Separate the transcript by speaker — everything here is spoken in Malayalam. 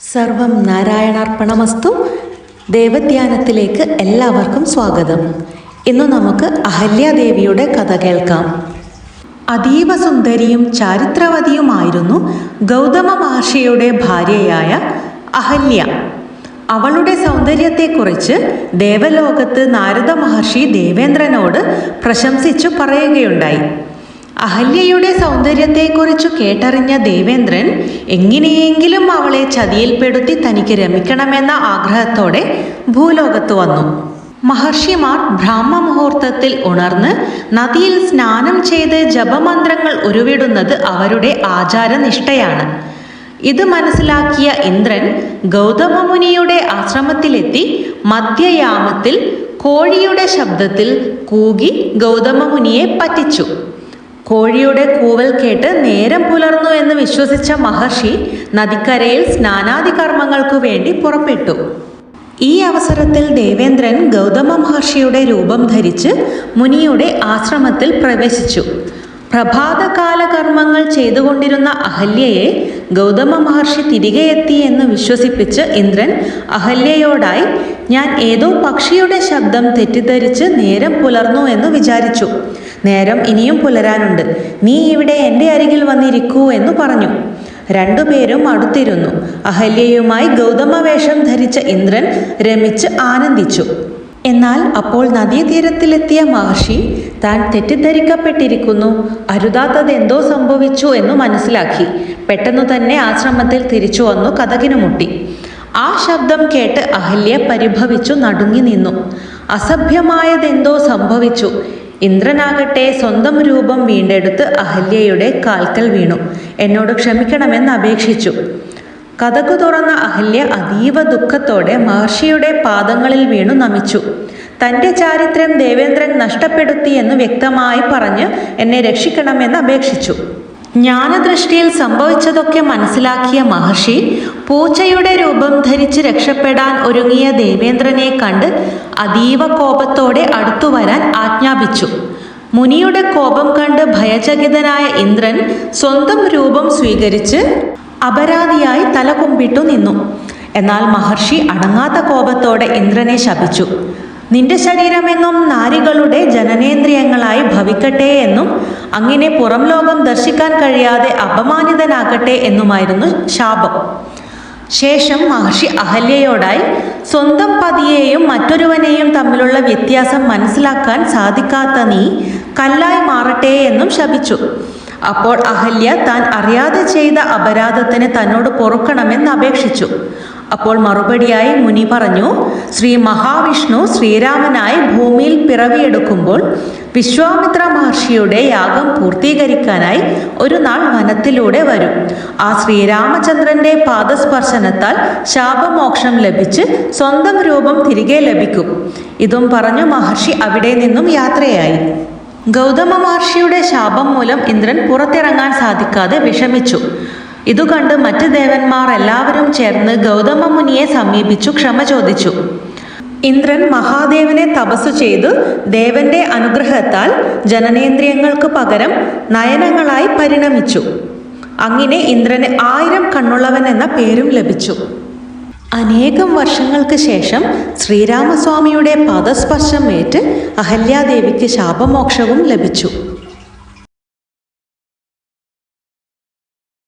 Speaker 1: സർവം നാരായണാർപ്പണമസ്തു. ദേവധ്യാനത്തിലേക്ക് എല്ലാവർക്കും സ്വാഗതം. ഇന്ന് നമുക്ക് അഹല്യാദേവിയുടെ കഥ കേൾക്കാം. അതീവ സുന്ദരിയും ചാരിത്രവതിയുമായിരുന്നു ഗൗതമ മഹർഷിയുടെ ഭാര്യയായ അഹല്യ. അവളുടെ സൗന്ദര്യത്തെക്കുറിച്ച് ദേവലോകത്ത് നാരദ മഹർഷി ദേവേന്ദ്രനോട് പ്രശംസിച്ചു പറയുകയുണ്ടായി. അഹല്യയുടെ സൗന്ദര്യത്തെക്കുറിച്ച് കേട്ടറിഞ്ഞ ദേവേന്ദ്രൻ എങ്ങനെയെങ്കിലും അവളെ ചതിയിൽപ്പെടുത്തി തനിക്ക് രമിക്കണമെന്ന ആഗ്രഹത്തോടെ ഭൂലോകത്ത് വന്നു. മഹർഷിമാർ ബ്രാഹ്മ മുഹൂർത്തത്തിൽ ഉണർന്ന് നദിയിൽ സ്നാനം ചെയ്ത് ജപമന്ത്രങ്ങൾ ഉരുവിടുന്നത് അവരുടെ ആചാരനിഷ്ഠയാണ്. ഇത് മനസ്സിലാക്കിയ ഇന്ദ്രൻ ഗൗതമമുനിയുടെ ആശ്രമത്തിലെത്തി മധ്യയാമത്തിൽ കോഴിയുടെ ശബ്ദത്തിൽ കൂകി ഗൗതമ മുനിയെ പറ്റിച്ചു. കോഴിയുടെ കൂവൽ കേട്ട് നേരം പുലർന്നു എന്ന് വിശ്വസിച്ച മഹർഷി നദിക്കരയിൽ സ്നാനാദി കർമ്മങ്ങൾക്കു വേണ്ടി പുറപ്പെട്ടു. ഈ അവസരത്തിൽ ദേവേന്ദ്രൻ ഗൗതമ മഹർഷിയുടെ രൂപം ധരിച്ച് മുനിയുടെ ആശ്രമത്തിൽ പ്രവേശിച്ചു. പ്രഭാതകാല കർമ്മങ്ങൾ ചെയ്തുകൊണ്ടിരുന്ന അഹല്യയെ ഗൗതമ മഹർഷി തിരികെ എത്തി എന്ന് വിശ്വസിപ്പിച്ച് ഇന്ദ്രൻ അഹല്യയോടായി ഞാൻ ഏതോ പക്ഷിയുടെ ശബ്ദം തെറ്റിദ്ധരിച്ച് നേരം പുലർന്നു എന്ന് വിചാരിച്ചു. നേരം ഇനിയും പുലരാനുണ്ട്. നീ ഇവിടെ എന്റെ അരികിൽ വന്നിരിക്കൂ എന്ന് പറഞ്ഞു. രണ്ടുപേരും അടുത്തിരുന്നു. അഹല്യയുമായി ഗൗതമ വേഷം ധരിച്ച ഇന്ദ്രൻ രമിച്ച് ആനന്ദിച്ചു. എന്നാൽ അപ്പോൾ നദീതീരത്തിലെത്തിയ മഹർഷി താൻ തെറ്റിദ്ധരിക്കപ്പെട്ടിരിക്കുന്നു. അരുതാത്തത് എന്തോ സംഭവിച്ചു എന്ന് മനസ്സിലാക്കി. പെട്ടെന്ന് തന്നെ ആശ്രമത്തിൽ തിരിച്ചു വന്നു കഥകിനു മുട്ടി. ആ ശബ്ദം കേട്ട് അഹല്യ പരിഭവിച്ചു നടുങ്ങി നിന്നു. അസഭ്യമായതെന്തോ സംഭവിച്ചു. ഇന്ദ്രനാകട്ടെ സ്വന്തം രൂപം വീണ്ടെടുത്ത് അഹല്യയുടെ കാൽക്കൽ വീണു. എന്നോട് ക്ഷമിക്കണമെന്ന് അപേക്ഷിച്ചു. കഥകു തുറന്ന അഹല്യ അതീവ ദുഃഖത്തോടെ മഹർഷിയുടെ പാദങ്ങളിൽ വീണു നമിച്ചു. തന്റെ ചാരിത്രം ദേവേന്ദ്രൻ നഷ്ടപ്പെടുത്തി എന്ന് വ്യക്തമായി പറഞ്ഞ് എന്നെ രക്ഷിക്കണമെന്ന് അപേക്ഷിച്ചു. ജ്ഞാനദൃഷ്ടിയിൽ സംഭവിച്ചതൊക്കെ മനസ്സിലാക്കിയ മഹർഷി പൂച്ചയുടെ രൂപം ധരിച്ച് രക്ഷപ്പെടാൻ ഒരുങ്ങിയ ദേവേന്ദ്രനെ കണ്ട് അതീവ കോപത്തോടെ അടുത്തു വരാൻ ആജ്ഞാപിച്ചു. മുനിയുടെ കോപം കണ്ട് ഭയചകിതനായ ഇന്ദ്രൻ സ്വന്തം രൂപം സ്വീകരിച്ച് അപരാധിയായി തലകുമ്പിട്ടു നിന്നു. എന്നാൽ മഹർഷി അടങ്ങാത്ത കോപത്തോടെ ഇന്ദ്രനെ ശപിച്ചു. നിന്റെ ശരീരമെന്നും നാരികളുടെ ജനനേന്ദ്രിയങ്ങളായി ഭവിക്കട്ടെ എന്നും അങ്ങനെ പുറം ലോകം ദർശിക്കാൻ കഴിയാതെ അപമാനിതനാകട്ടെ എന്നുമായിരുന്നു ശാപം. ശേഷം മഹർഷി അഹല്യയോടായി സ്വന്തം പതിയെയും മറ്റൊരുവനെയും തമ്മിലുള്ള വ്യത്യാസം മനസ്സിലാക്കാൻ സാധിക്കാത്ത നീ കല്ലായി മാറട്ടെ എന്നും ശപിച്ചു. അപ്പോൾ അഹല്യ താൻ അറിയാതെ ചെയ്ത അപരാധത്തിന് തന്നോട് പൊറുക്കണമെന്ന് അപേക്ഷിച്ചു. അപ്പോൾ മറുപടിയായി മുനി പറഞ്ഞു ശ്രീ മഹാവിഷ്ണു ശ്രീരാമനായി ഭൂമിയിൽ പിറവിയെടുക്കുമ്പോൾ വിശ്വാമിത്ര മഹർഷിയുടെ യാഗം പൂർത്തീകരിക്കാനായി ഒരു നാൾ വനത്തിലൂടെ വരും. ആ ശ്രീരാമചന്ദ്രന്റെ പാദസ്പർശനത്താൽ ശാപമോക്ഷം ലഭിച്ച് സ്വന്തം രൂപം തിരികെ ലഭിക്കും. ഇതും പറഞ്ഞു മഹർഷി അവിടെ നിന്നും യാത്രയായി. ഗൗതമ മഹർഷിയുടെ ശാപം മൂലം ഇന്ദ്രൻ പുറത്തിറങ്ങാൻ സാധിക്കാതെ വിഷമിച്ചു. ഇതു കണ്ട് മറ്റ് ദേവന്മാർ എല്ലാവരും ചേർന്ന് ഗൗതമ മുനിയെ സമീപിച്ചു ക്ഷമ ചോദിച്ചു. ഇന്ദ്രൻ മഹാദേവനെ തപസ്സു ചെയ്ത്. ദേവന്റെ അനുഗ്രഹത്താൽ ജനനേന്ദ്രിയങ്ങൾക്ക് പകരം നയനങ്ങളായി പരിണമിച്ചു. അങ്ങനെ ഇന്ദ്രന് ആയിരം കണ്ണുള്ളവൻ എന്ന പേരും ലഭിച്ചു. അനേകം വർഷങ്ങൾക്ക് ശേഷം ശ്രീരാമസ്വാമിയുടെ പാദസ്പർശം ഏറ്റ് അഹല്യാദേവിക്ക് ശാപമോക്ഷവും ലഭിച്ചു.